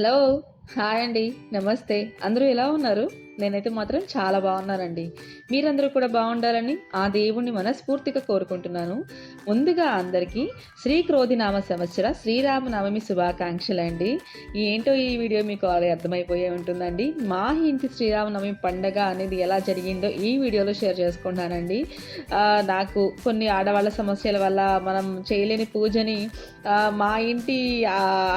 Hello hi అండి. నమస్తే. అందరూ ఎలా ఉన్నారు? నేనైతే మాత్రం చాలా బాగున్నానండి. మీరందరూ కూడా బాగుండాలని ఆ దేవుణ్ణి మనస్ఫూర్తిగా కోరుకుంటున్నాను. ముందుగా అందరికీ శ్రీ క్రోధినామ సంవత్సర శ్రీరామనవమి శుభాకాంక్షలు అండి. ఏంటో ఈ వీడియో మీకు ఆల్రెడీ అర్థమైపోయే ఉంటుందండి. మా ఇంటి శ్రీరామనవమి పండగ అనేది ఎలా జరిగిందో ఈ వీడియోలో షేర్ చేసుకుంటానండి. నాకు కొన్ని ఆడవాళ్ళ సమస్యల వల్ల మనం చేయలేని పూజని మా ఇంటి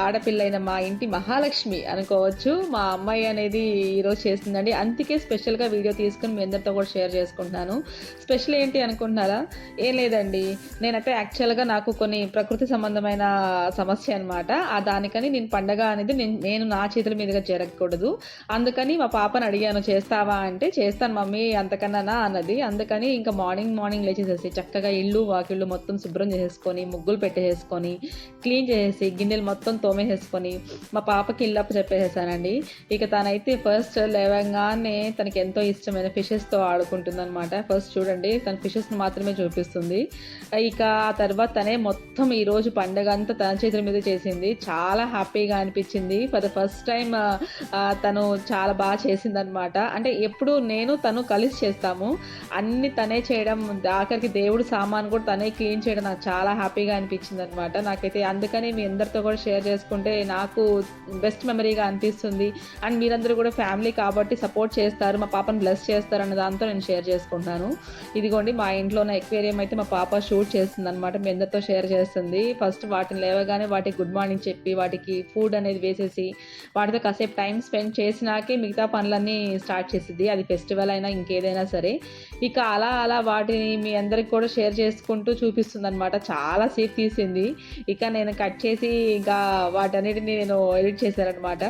ఆడపిల్లైన మా ఇంటి మహాలక్ష్మి అనుకోవచ్చు. మా అమ్మాయి అనేది ఈరోజు చేస్తుందండి. అందుకే స్పెషల్గా వీడియో తీసుకుని మీ అందరితో కూడా షేర్ చేసుకుంటున్నాను. స్పెషల్ ఏంటి అనుకుంటున్నారా? ఏం లేదండి. నేనైతే యాక్చువల్గా నాకు కొన్ని ప్రకృతి సంబంధమైన సమస్య అనమాట ఆ దానికని నేను పండగ అనేది నేను నేను నా చేతుల మీదుగా జరగకూడదు. అందుకని మా పాపని అడిగాను చేస్తావా? అంటే చేస్తాను మమ్మీ అంతకన్నా అన్నది. అందుకని ఇంకా మార్నింగ్ మార్నింగ్ లేచేసేసి చక్కగా ఇల్లు వాకిళ్ళు మొత్తం శుభ్రం చేసేసుకొని ముగ్గులు పెట్టేసుకొని క్లీన్ చేసేసి గిన్నెలు మొత్తం తోమేసేసుకొని మా పాపకి ఇల్లప్ప చెప్పేసేసానండి ఇక తనైతే ఫస్ట్ లేవంగా అలానే తనకి ఎంతో ఇష్టమైన ఫిషెస్తో ఆడుకుంటుంది అనమాట ఫస్ట్ చూడండి తన ఫిషెస్ని మాత్రమే చూపిస్తుంది. ఇక ఆ తర్వాత తనే మొత్తం ఈరోజు పండగ అంతా తన చేతుల మీద చేసింది. చాలా హ్యాపీగా అనిపించింది. ఫర్ ద ఫస్ట్ టైం తను చాలా బాగా చేసిందనమాట అంటే ఎప్పుడు నేను తను కలిసి చేస్తాము. అన్ని తనే చేయడం ఆఖరికి దేవుడు సామాన్ కూడా తనే క్లీన్ చేయడం నాకు చాలా హ్యాపీగా అనిపించింది అనమాట నాకైతే అందుకని మీ అందరితో కూడా షేర్ చేసుకుంటే నాకు బెస్ట్ మెమరీగా అనిపిస్తుంది. అండ్ మీరందరూ కూడా ఫ్యామిలీ కాబట్టి సపోర్ట్ చేస్తారు మా పాపను బ్లెస్ చేస్తారు అన్న దాంతో నేను షేర్ చేసుకుంటున్నాను ఇదిగోండి మా ఇంట్లో ఉన్న ఎక్వేరియం అయితే మా పాప షూట్ చేస్తుంది అనమాట మీ అందరితో షేర్ చేస్తుంది. ఫస్ట్ వాటిని లేవగానే వాటికి గుడ్ మార్నింగ్ చెప్పి వాటికి ఫుడ్ అనేది వేసేసి వాటితో కాసేపు టైం స్పెండ్ చేసినాకే మిగతా పనులన్నీ స్టార్ట్ చేసింది అది ఫెస్టివల్ అయినా ఇంకేదైనా సరే. ఇక అలా అలా వాటిని మీ అందరికి కూడా షేర్ చేసుకుంటూ చూపిస్తుంది అనమాట చాలా సేపు తీసింది. ఇక నేను కట్ చేసి ఇంకా వాటన్నిటిని నేను ఎడిట్ చేశానమాట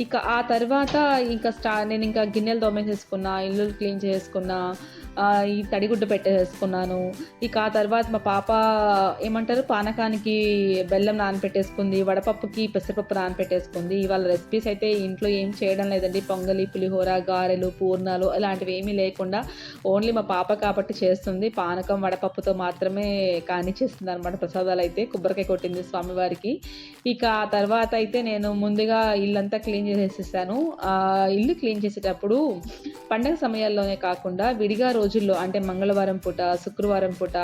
ఇక ఆ తర్వాత ఇంకా స్టా నేను ఇంకా గిన్నెలు తోమేసేసుకున్నా ఇల్లు క్లీన్ చేసుకున్నా ఈ తడిగుడ్డు పెట్టేసుకున్నాను. ఇక ఆ తర్వాత మా పాప ఏమంటారు? పానకానికి బెల్లం నానపెట్టేసుకుంది వడపప్పుకి పెసరపప్పు నానపెట్టేసుకుంది. ఇవాళ రెసిపీస్ అయితే ఇంట్లో ఏం చేయడం లేదండి. పొంగలి పులిహోర గారెలు పూర్ణాలు అలాంటివి ఏమీ లేకుండా ఓన్లీ మా పాప కాబట్టి చేస్తుంది. పానకం వడపప్పుతో మాత్రమే కానిచ్చేస్తుంది అనమాట ప్రసాదాలు అయితే. కొబ్బరికాయ కొట్టింది స్వామివారికి. ఇక ఆ తర్వాత అయితే నేను ముందుగా ఇల్లంతా క్లీన్ చేసేసాను ఇల్లు క్లీన్ చేసేటప్పుడు పండగ సమయాల్లోనే కాకుండా విడిగా రోజు రోజుల్లో అంటే మంగళవారం పూట శుక్రవారం పూట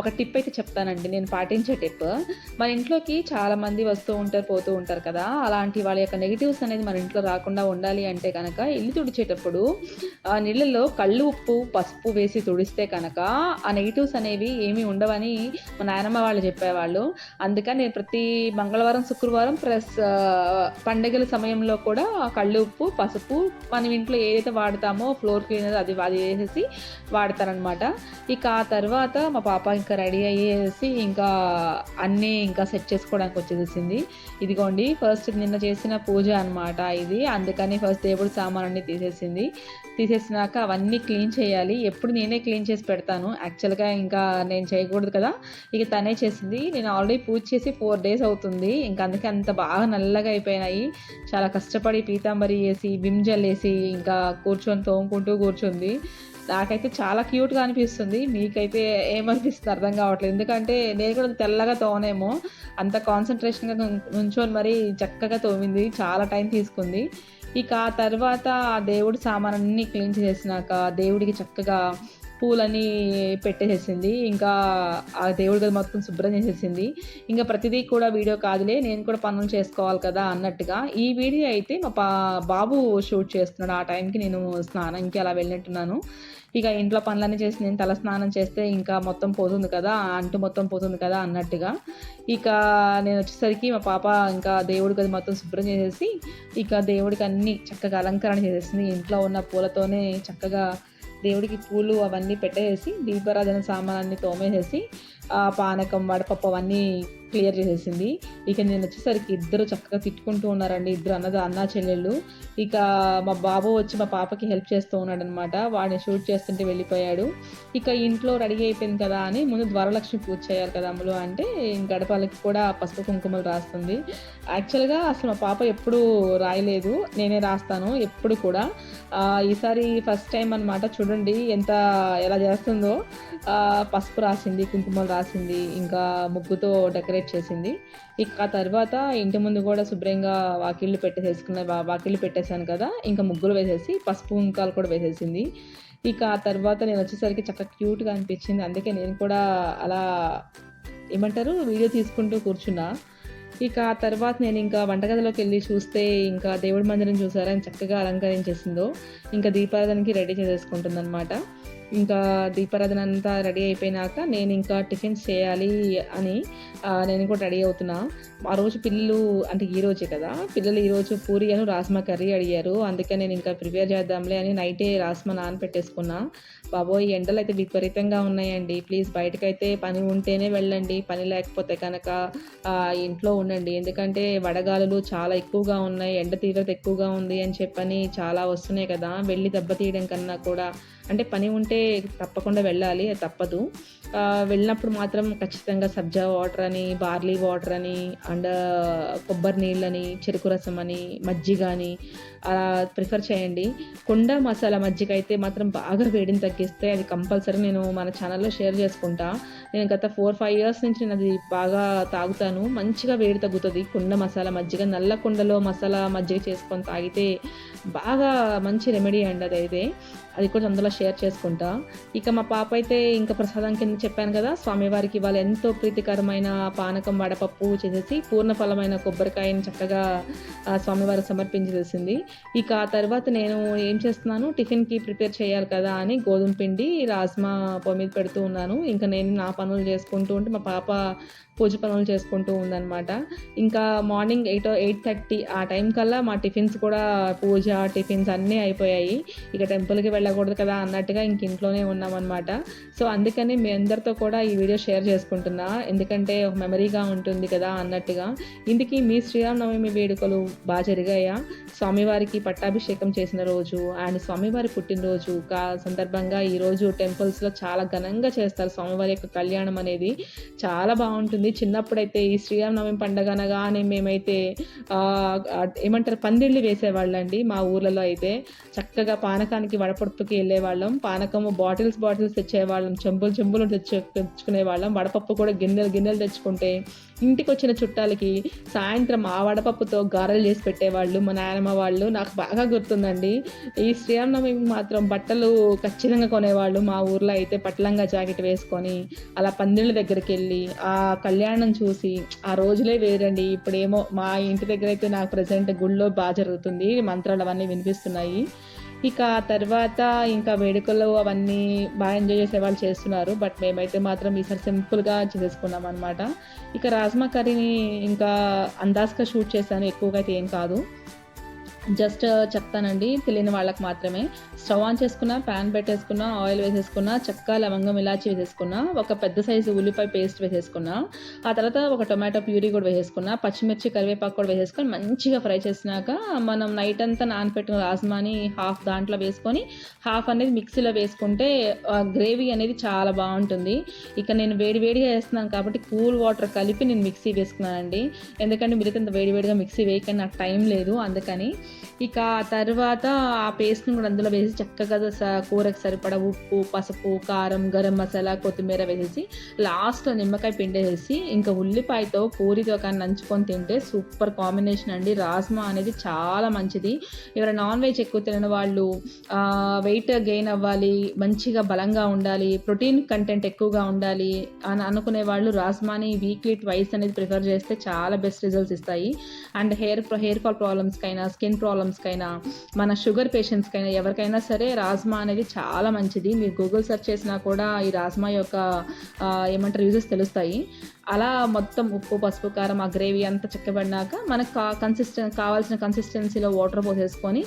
ఒక టిప్ అయితే చెప్తానండి. నేను పాటించే టిప్. మన ఇంట్లోకి చాలా మంది వస్తూ ఉంటారు పోతూ ఉంటారు కదా. అలాంటి వాళ్ళ యొక్క నెగిటివ్స్ అనేది మన ఇంట్లో రాకుండా ఉండాలి అంటే కనుక ఇల్లు తుడిచేటప్పుడు ఆ నీళ్ళల్లో కళ్ళు ఉప్పు పసుపు వేసి తుడిస్తే కనుక ఆ నెగిటివ్స్ అనేవి ఏమీ ఉండవని మా నాయనమ్మ వాళ్ళు చెప్పేవాళ్ళు. అందుకని నేను ప్రతి మంగళవారం శుక్రవారం ప్లస్ పండగల సమయంలో కూడా కళ్ళు ఉప్పు పసుపు మనం ఇంట్లో ఏదైతే వాడతామో ఫ్లోర్ క్లీనర్ అది అది వేసేసి వాడతానమాట ఇక ఆ తర్వాత మా పాప ఇంకా రెడీ అయ్యేసి ఇంకా అన్నీ ఇంకా సెట్ చేసుకోవడానికి వచ్చేసింది ఇదిగోండి ఫస్ట్ నిన్న చేసిన పూజ అన్నమాట ఇది. అందుకని ఫస్ట్ దేవుడి సామాన్ని తీసేసింది. తీసేసినాక అవన్నీ క్లీన్ చేయాలి. ఎప్పుడు నేనే క్లీన్ చేసి పెడతాను. యాక్చువల్గా ఇంకా నేను చేయకూడదు కదా. ఇక తనే చేసింది. నేను ఆల్రెడీ పూజ చేసి ఫోర్ డేస్ అవుతుంది. ఇంకా అందుకే అంత బాగా నల్లగా అయిపోయినాయి. చాలా కష్టపడి పీతాంబరి వేసి విమ్ వేసి ఇంకా కూర్చొని తోముకుంటూ కూర్చుంది. నాకైతే చాలా క్యూట్గా అనిపిస్తుంది. మీకైతే ఏమనిపిస్తుంది అర్థం కావట్లేదు. ఎందుకంటే నేను కూడా తెల్లగా తోనేమో అంత కాన్సన్ట్రేషన్గా నుంచొని మరి చక్కగా తోమింది. చాలా టైం తీసుకుంది. ఇక ఆ తర్వాత ఆ దేవుడి సామాన్ని క్లీన్ చేసినాక దేవుడికి చక్కగా పూలని పెట్టేసేసింది. ఇంకా ఆ దేవుడి గది మొత్తం శుభ్రం చేసేసింది. ఇంకా ప్రతిదీ కూడా వీడియో కాదులే నేను కూడా పనులు చేసుకోవాలి కదా అన్నట్టుగా. ఈ వీడియో అయితే మా పా బాబు షూట్ చేస్తున్నాడు. ఆ టైంకి నేను స్నానంకి అలా వెళ్ళినట్టున్నాను. ఇక ఇంట్లో పనులన్నీ చేసి నేను తల స్నానం చేస్తే ఇంకా మొత్తం పోతుంది కదా అంటు మొత్తం పోతుంది కదా అన్నట్టుగా. ఇక నేను వచ్చేసరికి మా పాప ఇంకా దేవుడి గది మొత్తం శుభ్రం చేసేసి ఇక దేవుడికి అన్ని చక్కగా అలంకరణ చేసేసింది. ఇంట్లో ఉన్న పూలతోనే చక్కగా దేవుడికి పూలు అవన్నీ పెట్టేసి దీపారాధన సామానాన్ని తోమేసేసి పానకం వడపప్పు అవన్నీ క్లియర్ చేసేసింది. ఇక నేను వచ్చేసరికి ఇద్దరు చక్కగా తిట్టుకుంటూ ఉన్నారండి. ఇద్దరు అన్నది అన్న చెల్లెళ్ళు. ఇక మా బాబు వచ్చి మా పాపకి హెల్ప్ చేస్తూ ఉన్నాడు అనమాట వాడిని షూట్ చేస్తుంటే వెళ్ళిపోయాడు. ఇక ఇంట్లో రెడీ అయిపోయింది కదా అని ముందు ద్వారలక్ష్మి పూజ చేయాలి కదా అమ్ములు అంటే గడపాలకి కూడా పసుపు కుంకుమలు రాస్తుంది. యాక్చువల్గా అసలు మా పాప ఎప్పుడు రాయలేదు. నేనే రాస్తాను ఎప్పుడు కూడా. ఈసారి ఫస్ట్ టైం అనమాట చూడండి ఎంత ఎలా చేస్తుందో. పసుపు రాసింది కుంకుమలు రాసింది ఇంకా ముగ్గుతో డెకరేట్ చేసింది. ఇక ఆ తర్వాత ఇంటి ముందు కూడా శుభ్రంగా వాకిళ్ళు పెట్టేసేసుకున్న వాకిళ్ళు పెట్టేశాను కదా ఇంకా ముగ్గులు వేసేసి పసుపు కుంకాలు కూడా వేసేసింది. ఇక ఆ తర్వాత నేను వచ్చేసరికి చక్కగా క్యూట్గా అనిపించింది. అందుకే నేను కూడా అలా ఏమంటారు వీడియో తీసుకుంటూ కూర్చున్నా. ఇక ఆ తర్వాత నేను ఇంకా వంటగదిలోకి వెళ్ళి చూస్తే ఇంకా దేవుడి మందిరం చూసారని చక్కగా అలంకరించేసిందో ఇంకా దీపారాధనకి రెడీ చేసేసుకుంటుందన్నమాట. ఇంకా దీపారాధన అంతా రెడీ అయిపోయినాక నేను ఇంకా టిఫిన్స్ చేయాలి అని నేను కూడా రెడీ అవుతున్నా. ఆ రోజు పిల్లలు అంటే ఈ రోజే కదా పిల్లలు ఈరోజు పూరి అను రాస్మా కర్రీ అడిగారు. అందుకే నేను ఇంకా ప్రిపేర్ చేద్దాంలే అని నైటే రాస్మా నానపెట్టేసుకున్నా. బాబోయ్ ఎండలు అయితే విపరీతంగా ఉన్నాయండి. ప్లీజ్ బయటకైతే పని ఉంటేనే వెళ్ళండి. పని లేకపోతే కనుక ఇంట్లో ఉండండి. ఎందుకంటే వడగాలులు చాలా ఎక్కువగా ఉన్నాయి. ఎండ తీవ్రత ఎక్కువగా ఉంది అని చెప్పని చాలా వస్తున్నాయి కదా. వెళ్ళి దెబ్బతీయడం కన్నా కూడా అంటే పని ఉంటే తప్పకుండా వెళ్ళాలి అది తప్పదు. వెళ్ళినప్పుడు మాత్రం ఖచ్చితంగా సబ్జా వాటర్ అని బార్లీ వాటర్ అని అండ్ కొబ్బరి నీళ్ళని చెరుకు రసం అని మజ్జిగ అని అలా ప్రిఫర్ చేయండి. కుండ మసాలా మజ్జిగ అయితే మాత్రం బాగా వేడిని తగ్గిస్తే అది కంపల్సరీ నేను మన ఛానల్లో షేర్ చేసుకుంటా. నేను గత ఫోర్ ఫైవ్ ఇయర్స్ నుంచి నేను అది బాగా తాగుతాను. మంచిగా వేడి తగ్గుతుంది. కుండ మసాలా మజ్జిగ నల్ల కుండలో మసాలా మజ్జిగ చేసుకొని తాగితే బాగా మంచి రెమెడీ అండి అది అయితే అది కూడా అందులో షేర్ చేసుకుంటా. ఇక మా పాప అయితే ఇంకా ప్రసాదం కింద చెప్పాను కదా స్వామివారికి వాళ్ళు ఎంతో ప్రీతికరమైన పానకం వడపప్పు చేసేసి పూర్ణఫలమైన కొబ్బరికాయని చక్కగా స్వామివారికి సమర్పించేసింది. ఇక ఆ తర్వాత నేను ఏం చేస్తున్నాను టిఫిన్కి ప్రిపేర్ చేయాలి కదా అని గోధుమ పిండి రాజ్మా పొయ్యి మీద పెడుతూ ఉన్నాను. ఇంకా నేను నా పనులు చేసుకుంటూ ఉంటే మా పాప పూజ పనులు చేసుకుంటూ ఉందన్నమాట. ఇంకా మార్నింగ్ ఎయిట్ ఎయిట్ థర్టీ ఆ టైం కల్లా మా టిఫిన్స్ కూడా పూజ టిఫిన్స్ అన్నీ అయిపోయాయి. ఇక టెంపుల్కి వెళ్ళకూడదు కదా అన్నట్టుగా ఇంక ఇంట్లోనే ఉన్నామన్నమాట. సో అందుకని మీ అందరితో కూడా ఈ వీడియో షేర్ చేసుకుంటున్నా. ఎందుకంటే ఒక మెమరీగా ఉంటుంది కదా అన్నట్టుగా. ఇందుకీ మీ శ్రీరామనవమి వేడుకలు బాగా జరిగాయా? స్వామివారికి పట్టాభిషేకం చేసిన రోజు అండ్ స్వామివారి పుట్టినరోజు కా సందర్భంగా ఈరోజు టెంపుల్స్లో చాలా ఘనంగా చేస్తారు స్వామివారి యొక్క కళ్యాణం అనేది. చాలా బాగుంటుంది. చిన్నప్పుడైతే ఈ శ్రీరామనవమి పండగ అనగానే మేమైతే ఏమంటారు పందిళ్ళు వేసేవాళ్ళండి. మా ఊర్లలో అయితే చక్కగా పానకానికి వడపప్పుకి వెళ్ళేవాళ్ళం. పానకము బాటిల్స్ బాటిల్స్ తెచ్చేవాళ్ళం. చెంబులు చెంబులు తెచ్చు తెచ్చుకునే వాళ్ళం వడపప్పు కూడా గిన్నెలు గిన్నెలు తెచ్చుకుంటే ఇంటికి వచ్చిన చుట్టాలకి సాయంత్రం ఆ వడపప్పుతో గారెలు చేసి పెట్టేవాళ్ళు. మా నాయనమ్మ వాళ్ళు నాకు బాగా గుర్తుందండి. ఈ శ్రీరామనవమి మాత్రం బట్టలు ఖచ్చితంగా కొనేవాళ్ళు. మా ఊర్లో అయితే పట్లంగా జాకెట్ వేసుకొని అలా పందిళ్ళ దగ్గరికి వెళ్ళి ఆ కళ్యాణం చూసి ఆ రోజులే వేరండి. ఇప్పుడేమో మా ఇంటి దగ్గర అయితే నాకు ప్రజెంట్ గుళ్ళో బాగా జరుగుతుంది. మంత్రాల అవన్నీ వినిపిస్తున్నాయి. ఇక ఆ తర్వాత ఇంకా వేడుకలు అవన్నీ బాగా ఎంజాయ్ చేసే వాళ్ళు చేస్తున్నారు. బట్ మేమైతే మాత్రం ఈసారి సింపుల్గా చేసేసుకున్నాం అనమాట ఇక రాజ్మా కర్రీని ఇంకా అందాజ్గా షూట్ చేశాను. ఎక్కువగా అయితే ఏం కాదు. జస్ట్ చెప్తానండి తెలియని వాళ్ళకి మాత్రమే. స్టవ్ ఆన్ చేసుకున్న ప్యాన్ పెట్టేసుకున్న ఆయిల్ వేసేసుకున్న చెక్క లవంగం ఇలాచి వేసేసుకున్న ఒక పెద్ద సైజు ఉల్లిపాయ పేస్ట్ వేసేసుకున్న ఆ తర్వాత ఒక టొమాటో ప్యూరీ కూడా వేసేసుకున్న పచ్చిమిర్చి కరివేపాకు కూడా వేసేసుకొని మంచిగా ఫ్రై చేసినాక మనం నైట్ అంతా నానపెట్టిన రాజ్మాని హాఫ్ దాంట్లో వేసుకొని హాఫ్ అనేది మిక్సీలో వేసుకుంటే గ్రేవీ అనేది చాలా బాగుంటుంది. ఇక నేను వేడి వేడిగా వేస్తున్నాను కాబట్టి కూల్ వాటర్ కలిపి నేను మిక్సీ వేసుకున్నానండి. ఎందుకంటే మీరు ఇంత వేడి వేడిగా మిక్సీ వేయకని నాకు టైం లేదు అందుకని. ఇక ఆ తర్వాత ఆ పేస్ట్ని కూడా అందులో వేసి చక్కగా స- కూరకు సరిపడా ఉప్పు పసుపు కారం గరం మసాలా కొత్తిమీర వేసేసి లాస్ట్లో నిమ్మకాయ పిండేసి ఇంకా ఉల్లిపాయతో పూరితో కానీ నంచుకొని తింటే సూపర్ కాంబినేషన్ అండి. రాజ్మా అనేది చాలా మంచిది. ఎవరైనా నాన్ వెజ్ ఎక్కువ తినని వాళ్ళు వెయిట్ గెయిన్ అవ్వాలి మంచిగా బలంగా ఉండాలి ప్రోటీన్ కంటెంట్ ఎక్కువగా ఉండాలి అని అనుకునే వాళ్ళు రాజ్మాని వీక్లీ ట్వైస్ అనేది ప్రిఫర్ చేస్తే చాలా బెస్ట్ రిజల్ట్స్ ఇస్తాయి. అండ్ హెయిర్ హెయిర్ ఫాల్ ప్రాబ్లమ్స్కైనా స్కిన్ ప్రాబ్లమ్స్కైనా మన షుగర్ పేషెంట్స్కైనా ఎవరికైనా సరే రాజ్మా అనేది చాలా మంచిది. మీరు గూగుల్ సెర్చ్ చేసినా కూడా ఈ రాజ్మా యొక్క ఏమంటారు యూజెస్ తెలుస్తాయి. అలా మొత్తం ఉప్పు పసుపు కారం ఆ గ్రేవీ అంతా చక్కబడినాక మనకు కా కన్సిస్టెన్ కావాల్సిన కన్సిస్టెన్సీలో వాటర్ పోసేసుకొని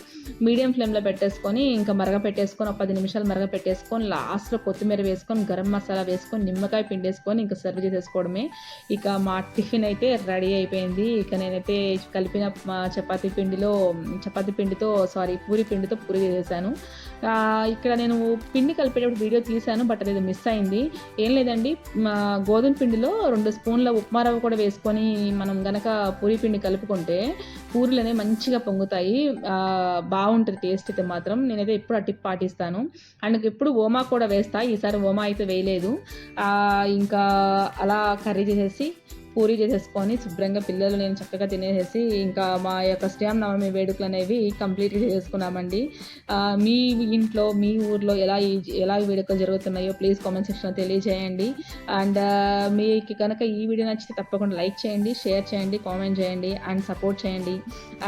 మీడియం ఫ్లేమ్లో పెట్టేసుకొని ఇంకా మరగ పెట్టేసుకొని ఒక పది నిమిషాలు మరగ పెట్టేసుకొని లాస్ట్లో కొత్తిమీర వేసుకొని గరం మసాలా వేసుకొని నిమ్మకాయ పిండేసుకొని ఇంకా సర్వ్ చేసేసుకోవడమే. ఇక మా టిఫిన్ అయితే రెడీ అయిపోయింది. ఇక నేనైతే కలిపిన మా చపాతీ పిండిలో చపాతీ పిండితో సారీ పూరి పిండితో పూరి చేశాను. ఇక్కడ నేను పిండి కలిపేటప్పుడు వీడియో తీశాను బట్ అది మిస్ అయింది. ఏం లేదండి మా గోధుమ పిండిలో రెండు స్పూన్ల ఉప్మా రవ్వ కూడా వేసుకొని మనం గనక పూరి పిండి కలుపుకుంటే పూరీలు అనేవి మంచిగా పొంగుతాయి. బాగుంటుంది టేస్ట్ అయితే మాత్రం. నేనైతే ఎప్పుడు ఆ టిప్ పాటిస్తాను. అండ్ ఎప్పుడు ఓమా కూడా వేస్తా. ఈసారి ఓమా అయితే వేయలేదు. ఇంకా అలా కర్రీ చేసేసి పూరి చేసేసుకొని శుభ్రంగా పిల్లలు నేను చక్కగా తినేసేసి ఇంకా మా యొక్క శ్రీరామనవమి వేడుకలు అనేవి కంప్లీట్ చేసుకున్నామండి. మీ ఇంట్లో మీ ఊర్లో ఎలా ఈ ఎలా ఈ వేడుకలు జరుగుతున్నాయో ప్లీజ్ కామెంట్ సెక్షన్లో తెలియజేయండి. అండ్ మీకు కనుక ఈ వీడియో నచ్చితే తప్పకుండా లైక్ చేయండి షేర్ చేయండి కామెంట్ చేయండి అండ్ సపోర్ట్ చేయండి.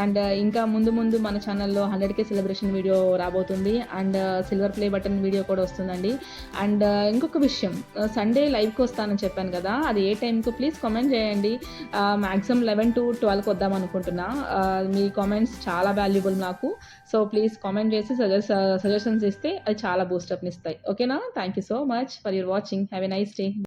అండ్ ఇంకా ముందు ముందు మన ఛానల్లో హండ్రెడ్ కే సెలబ్రేషన్ వీడియో రాబోతుంది. And silver play button video కూడా వస్తుందండి. అండ్ ఇంకొక విషయం సండే లైవ్కి వస్తానని చెప్పాను కదా అది ఏ టైంకు? ప్లీజ్ కామెంట్ చేయండి. మ్యాక్సిమం లెవెన్ టు ట్వెల్వ్కి వద్దాం అనుకుంటున్నా. మీ కామెంట్స్ చాలా వాల్యుబుల్ నాకు. సో ప్లీజ్ కామెంట్ చేసి సజెస్ సజెషన్స్ ఇస్తే అది చాలా బూస్టప్ని ఇస్తాయి. ఓకేనా thank you so much for your watching have a nice day